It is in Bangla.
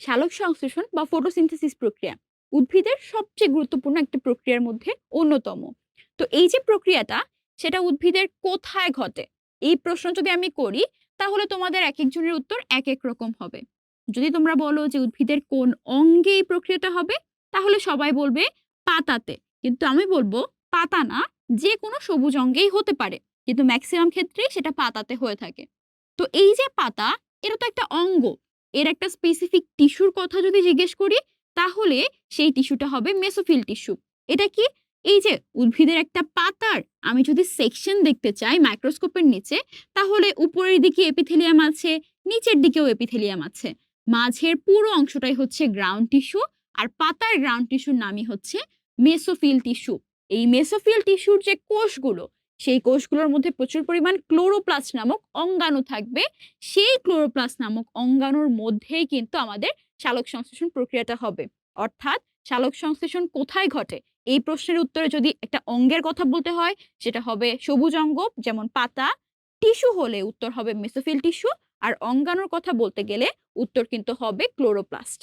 সালোক সংশ্লেষণ বা ফটোসিনথেসিস প্রক্রিয়া উদ্ভিদের সবচেয়ে গুরুত্বপূর্ণ একটা প্রক্রিয়ার মধ্যে অন্যতম। তো এই যে প্রক্রিয়াটা, সেটা উদ্ভিদের কোথায় ঘটে? এই প্রশ্ন যদি আমি করি, তাহলে তোমাদের এক একজনের উত্তর এক এক রকম হবে। যদি তোমরা বলো যে উদ্ভিদের কোন অঙ্গে এই প্রক্রিয়াটা হবে, তাহলে সবাই বলবে পাতাতে। কিন্তু আমি বলব পাতা না, যে কোনো সবুজ অঙ্গেই হতে পারে। কিন্তু ম্যাক্সিমাম ক্ষেত্রেই সেটা পাতাতে হয়ে থাকে। তো এই যে পাতা, এটা তো একটা অঙ্গ। এর একটা স্পেসিফিক টিস্যুর কথা যদি জিজ্ঞেস করি, তাহলে সেই টিস্যুটা হবে মেসোফিল টিস্যু এটা কি? এই যে উদ্ভিদের একটা পাতার, আমি যদি সেকশন দেখতে চাই মাইক্রোস্কোপের নিচে, তাহলে উপরের দিকে এপিথেলিয়াম আছে, নিচের দিকেও এপিথেলিয়াম আছে। মাঝের পুরো অংশটাই হচ্ছে গ্রাউন্ড টিস্যু আর পাতার গ্রাউন্ড টিস্যুর নামই হচ্ছে মেসোফিল টিস্যু এই মেসোফিল টিস্যুর যে কোষগুলো সেই কোষগুলোর মধ্যে প্রচুর পরিমাণ ক্লোরোপ্লাস্ট নামক অঙ্গাণু থাকবে। সেই ক্লোরোপ্লাস্ট নামক অঙ্গাণুর মধ্যেই কিন্তু আমাদের সালোক সংশ্লেষণ প্রক্রিয়াটা হবে। অর্থাৎ সালোক সংশ্লেষণ কোথায় ঘটে? এই প্রশ্নের উত্তরে যদি একটা অঙ্গের কথা বলতে হয়, সেটা হবে সবুজ অঙ্গ, যেমন পাতা। টিস্যু হলে উত্তর হবে মেসোফিল টিস্যু, আর অঙ্গাণুর কথা বলতে গেলে উত্তর কিন্তু হবে ক্লোরোপ্লাস্ট।